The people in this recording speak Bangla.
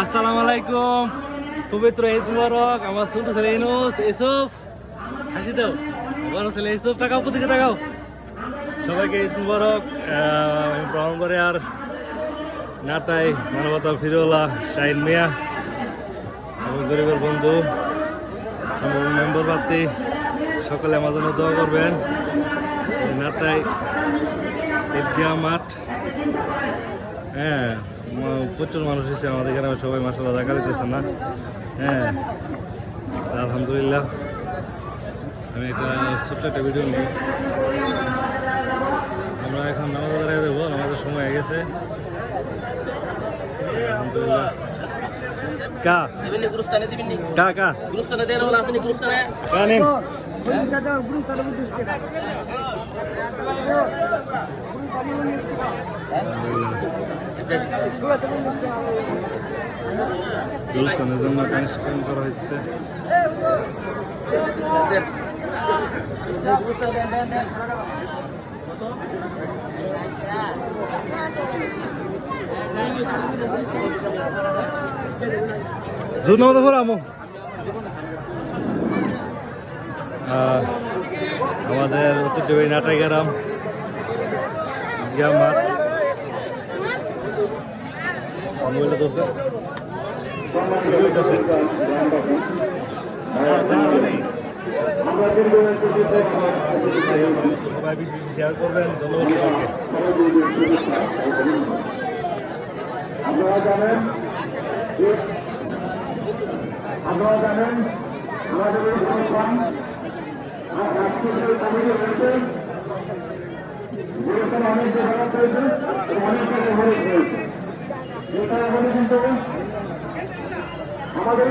আসসালামু আলাইকুম। পবিত্র ঈদ মুবারক। আমার ছোট ছেলে ইনুস এসব হাসি দাও। বড় ছেলে এসব টাকাও কোথেকে টাকাও সবাইকে ঈদ মুবারক। ব্রাহ্মণবাড়ি আর নাটাই মানবতা ফিরোলা শাহিন মিয়া। আমার গরিবের বন্ধু। মেম্বার প্রার্থী। সকলে আমার জন্য দোয়া করবেন। নাটাই ঈদগাহ মাঠ। হ্যাঁ প্রচুর মানুষ এসেছে আমাদের এখানে সবাই মাসাল্লাহ দেখা দিতেছে না? হ্যাঁ আলহামদুলিল্লাহ। আমি একটা ছোট্ট একটা ভিডিও নিই। আমরা এখন নামাজ আদায় দেবো নামাজের সময় হয়ে গেছে। আলহামদুলিল্লাহ। কা? দিবেননি গুরুস্থানে দিবেননি? কা কা? গুরুস্থানে দেন বলে আসেনি গুরুস্থানে। কা নিন। গুলশানের জন্য করা হচ্ছে। গুরুস্থানে দেন দেন দেন জুন নামাজ পড়ো আমো। আমাদের ঐতিহ্যবাহী নাটাই গ্রাম মাঠ। মোবাইলটা দোষে সবাই বেশি শেয়ার করবেন। আপনারা জানেন আপনারা জানেন আমাদের অনেক আমাদের